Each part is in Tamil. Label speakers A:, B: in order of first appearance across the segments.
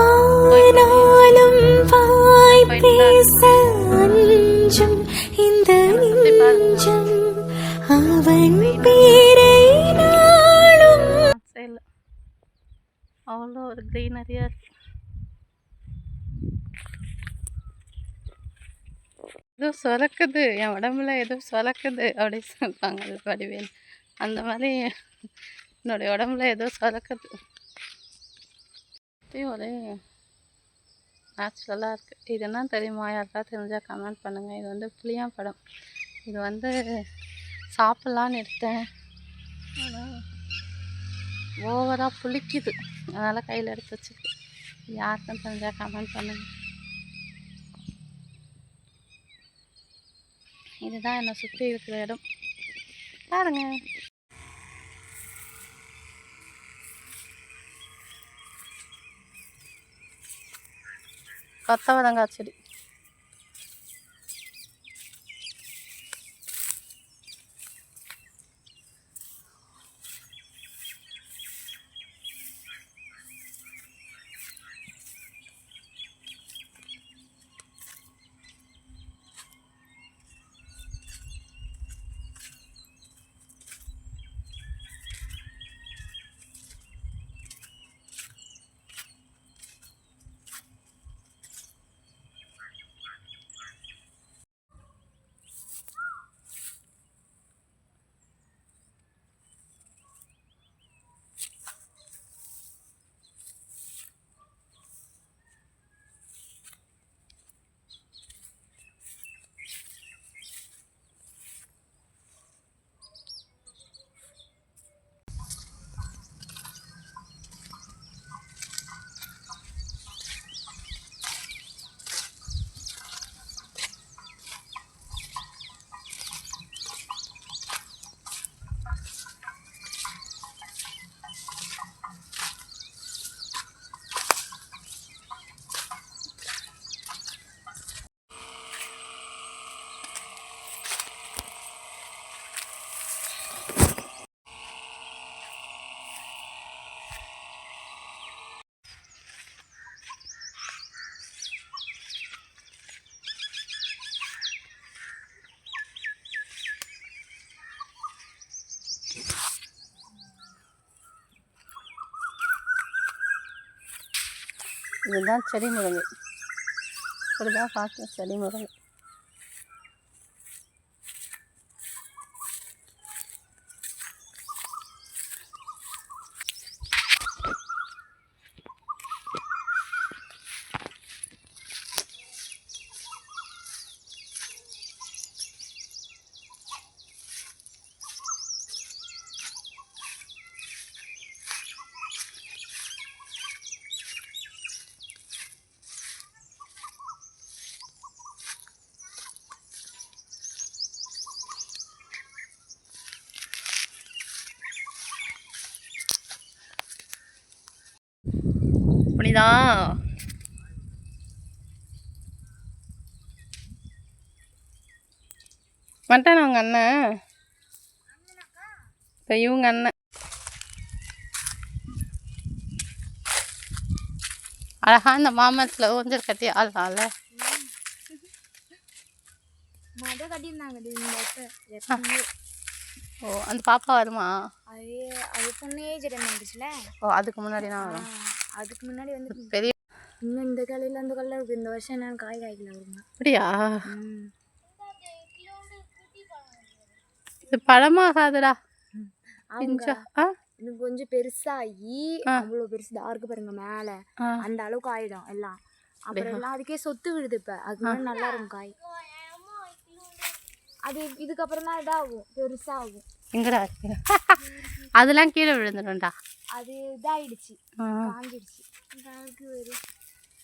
A: ஆனாலும் வாய் பேச அஞ்சும் இந்த நெஞ்சம் அவன் பேரை நாளும்
B: அவ்வளோ ஒரு க்ரீனரியாக இருக்கு ஏதோ சுரக்குது என் உடம்புல ஏதோ சுரக்குது அப்படின்னு சொல்லுவாங்கல்ல வடிவேல். அந்த மாதிரி என்னுடைய உடம்புல ஏதோ சுரக்குது. சுத்தி ஒரே நேச்சுரலாக இருக்குது இது என்ன தெரியுமா? யாருக்கா தெரிஞ்சால் கமெண்ட் பண்ணுங்கள் இது வந்து புளியான் படம். இது வந்து சாப்பிட்லான்னு எடுத்தேன். ஆனால் ஓவராக புளிக்குது. அதனால் கையில் எடுத்து வச்சுருக்கு யாருக்கும் தெரிஞ்சால் கமெண்ட் பண்ணுங்கள் இதுதான் என்னை சுற்றி இருக்கிற இடம். பாருங்க. கொத்தவரங்காய் செடி. இதுதான் செடி முருங்கை இப்படிதான் பார்க்கும் செடி முருங்கை அப்படிதான் வந்துட்டானா உங்க அண்ணன். இப்போ இவங்க அண்ணன். அழகா அந்த மாமரத்தில் ஊஞ்சல் கட்டி ஆடலாம்ல
C: இந்த.
B: ஓ அந்த பாப்பா வருமா?
C: அது அது பொண்ணு ஏஜ்
B: ஓ அதுக்கு முன்னாடி நான் வரும்.
C: அதுக்கு முன்னாடி வந்து
B: பெரிய
C: இன்னும் இந்த காலையில் அந்த காலையில் இருக்கு. இந்த வருஷம் என்னன்னு காய் காய்க்கல வருங்க
B: அப்படியா? இது பழமாகாதுடா ஆ?
C: இன்னும் கொஞ்சம் பெருசாகி அவ்வளோ பெருசு டார்க்கு பாருங்க மேலே. அந்த அளவுக்கு ஆயிடும் எல்லாம். அப்புறம் எல்லாம் அதுக்கே சொத்து விடுது இப்போ. அது நல்லா இருக்கும் காய். அது இதுக்கப்புறம் தான் இதாகும் பெருசாகும்.
B: எங்கடா அதெல்லாம் கீழே விழுந்துடும்டா.
C: அது இதாயிடுச்சு. காஞ்சிடுச்சு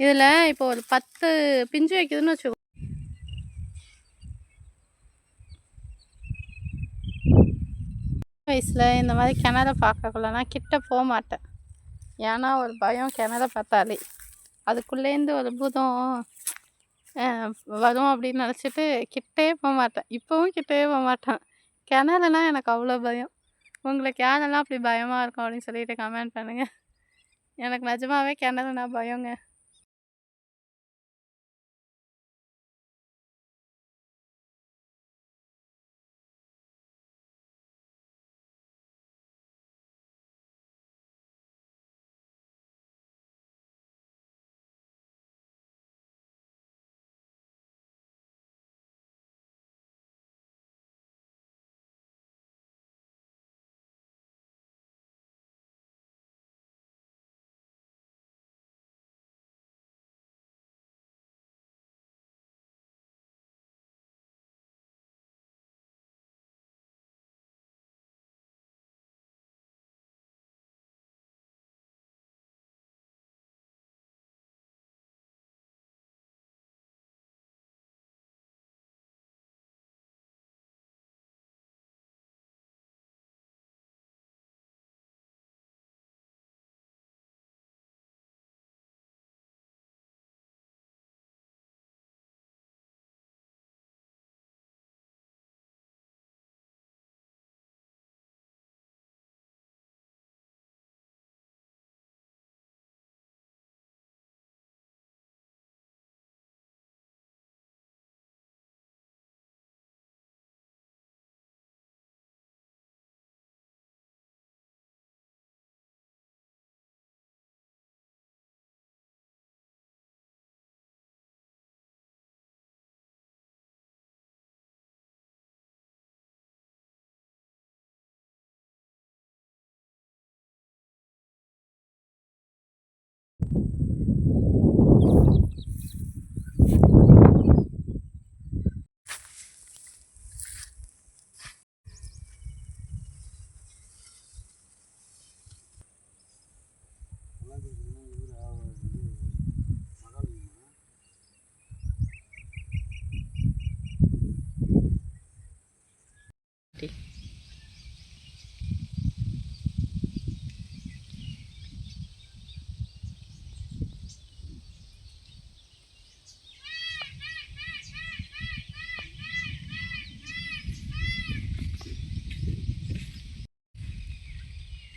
B: இதில் இப்போ ஒரு பத்து பிஞ்சு வைக்குதுன்னு வச்சுக்கோ. வயசில் இந்த மாதிரி கிணற பார்க்கக்குள்ள நான் கிட்ட போக மாட்டேன். ஏன்னா ஒரு பயம் கிணற பார்த்தாலே. அதுக்குள்ளேருந்து ஒரு பூதம் வரும் அப்படின்னு நினச்சிட்டு கிட்டே போக மாட்டேன். இப்போவும் கிட்டே போக மாட்டேன். கிணறுனா எனக்கு அவ்வளோ பயம். உங்களுக்கு யாரெல்லாம் அப்படி பயமாக இருக்கும் அப்படின்னு சொல்லிட்டு கமெண்ட் பண்ணுங்கள் எனக்கு நிஜமாவே கிணறுனா பயங்க.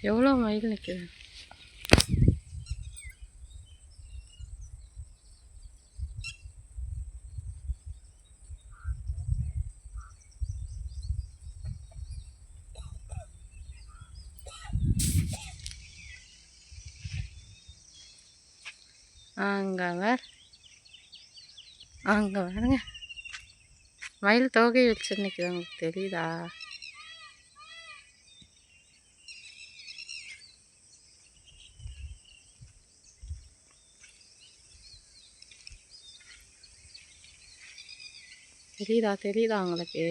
B: எவ்வளோ மயில் நிற்குது அங்கே வேற அங்கே பாருங்க மயில் தோகை வச்சு உங்களுக்கு தெரியுதா? தெரியுதா? தெரியுதா உங்களுக்கு?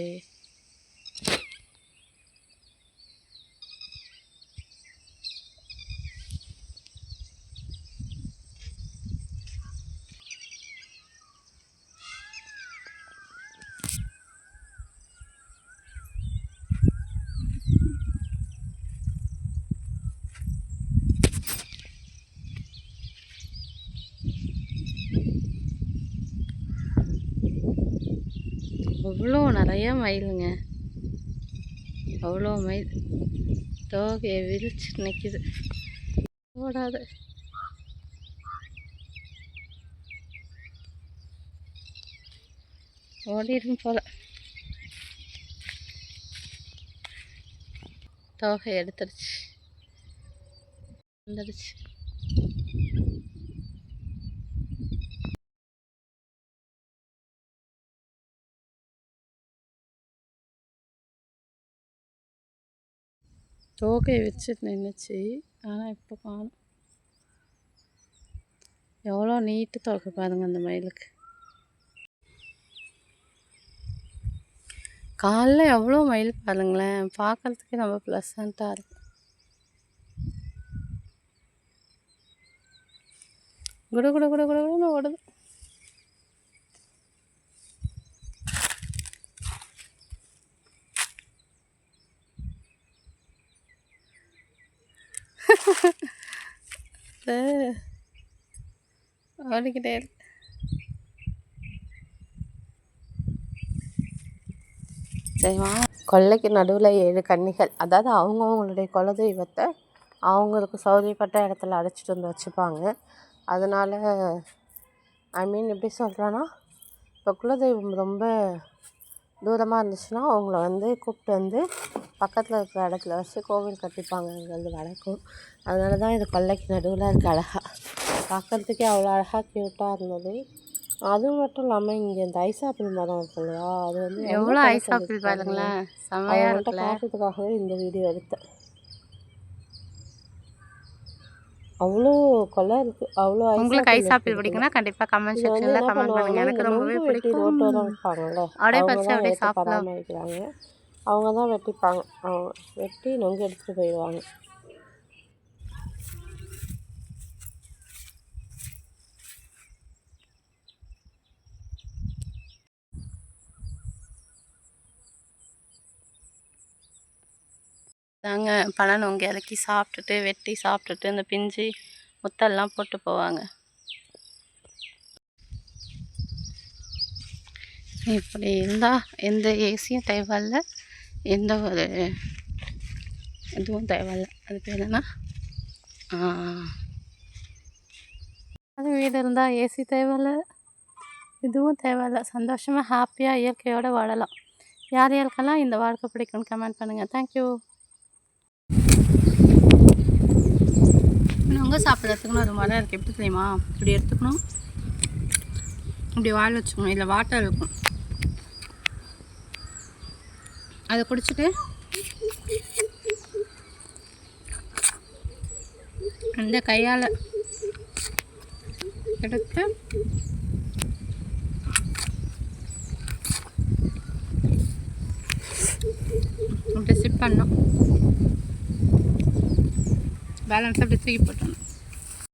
B: அவ்வளோ நிறையா மயிலுங்க. அவ்வளோ மயில். தோகையை விரிச்சு நிற்கிது ஓடாது. ஓடிடும் போல. தோகை எடுத்துருச்சு. வந்துடுச்சு தோகையை வச்சு நின்றுச்சு ஆனால் இப்போ காணும் எவ்வளோ நீட்டு தோகை பாருங்க அந்த மயிலுக்கு. காலைல எவ்வளோ மயில் பாருங்களேன். பார்க்கறதுக்கே ரொம்ப ப்ளசண்ட்டாக இருக்கும் குடு குடு குடு குடு குடுன்னு ஓடுது. ஓடிக்கிட்டே சரிமா கொல்லைக்கு நடுவில் ஏழு கன்னிகள். அதாவது அவங்கவுங்களுடைய குலதெய்வத்தை அவங்களுக்கு சௌரியப்பட்ட இடத்துல அடைச்சிட்டு வந்து வச்சுப்பாங்க. அதனால் ஐ மீன் எப்படி சொல்கிறேன்னா இப்போ குலதெய்வம் ரொம்ப தூரமாக இருந்துச்சுன்னா அவங்கள வந்து கூப்பிட்டு வந்து பக்கத்தில் இருக்கிற இடத்துல வச்சு கோவில் கட்டிப்பாங்கங்கிறது வழக்கம். அதனால தான் இது கொல்லைக்கு நடுவில் இருக்க அழகா. பார்க்கறதுக்கே அவ்வளோ அழகாக க்யூட்டாக இருந்தது. அது மட்டும் இல்லாமல் இங்கே இந்த ஐஸ் ஆப்பிள் மரம் இருக்கு இல்லையா? அது வந்து எவ்வளோ
D: சொல்லியிருக்காங்க.
B: பாருங்களேன்.
D: காட்டுறதுக்காகவே இந்த வீடியோ எடுத்தேன். அவ்வளோ கொலை இருக்கு. அவ்வளோ
B: உங்களுக்கு ஐஸ் ஆப்பிள்
D: இருக்குது.
B: பிடிக்குன்னா கண்டிப்பாக கமெண்ட் செக்ஷனில் கமெண்ட் பண்ணுங்க.
D: பண்ணுவாங்கன்னா
B: எனக்கு ரொம்பவே பிடிக்கும்.
D: ரோட்டோரம் இருப்பாங்கல்ல
B: அப்படியே
D: தான்
B: அப்படியே
D: எடுத்து
B: சாப்பிடலாம்.
D: பராமரிக்கிறாங்க. அவங்க தான் வெட்டிப்பாங்க. அவங்க வெட்டி நொங்கு எடுத்துகிட்டு போயிடுவாங்க.
B: தாங்க. பழம் நொங்கு இறக்கி சாப்பிட்டுட்டு வெட்டி சாப்பிட்டுட்டு இந்த பிஞ்சு முத்தெல்லாம் போட்டு போவாங்க. இப்படி இருந்தால் எந்த ஏசியும் தேவையில்ல. எந்த ஒரு இதுவும் தேவையில்ல. அது பேர் என்ன அது வீடு இருந்தால் ஏசி தேவையில்ல. இதுவும் தேவையில்ல. சந்தோஷமாக ஹாப்பியாக இயற்கையோடு வாழலாம். யார் யாருக்கெல்லாம் இந்த வாழ்க்கை பிடிக்கும்னு கமெண்ட் பண்ணுங்கள் தேங்க்யூ இவங்க சாப்பிட்றதுக்குன்னு ஒரு மரம் இருக்குது எப்படி தெரியுமா? இப்படி எடுத்துக்கணும். இப்படி வாயில் வச்சுக்கணும். இதில் வாட்டர் இருக்கும். அதை குடிச்சிட்டு அந்த கையால் எடுத்து அப்படி சிப் பண்ணோம் பேலன்ஸ் அப்படி தூக்கி போட்டணும்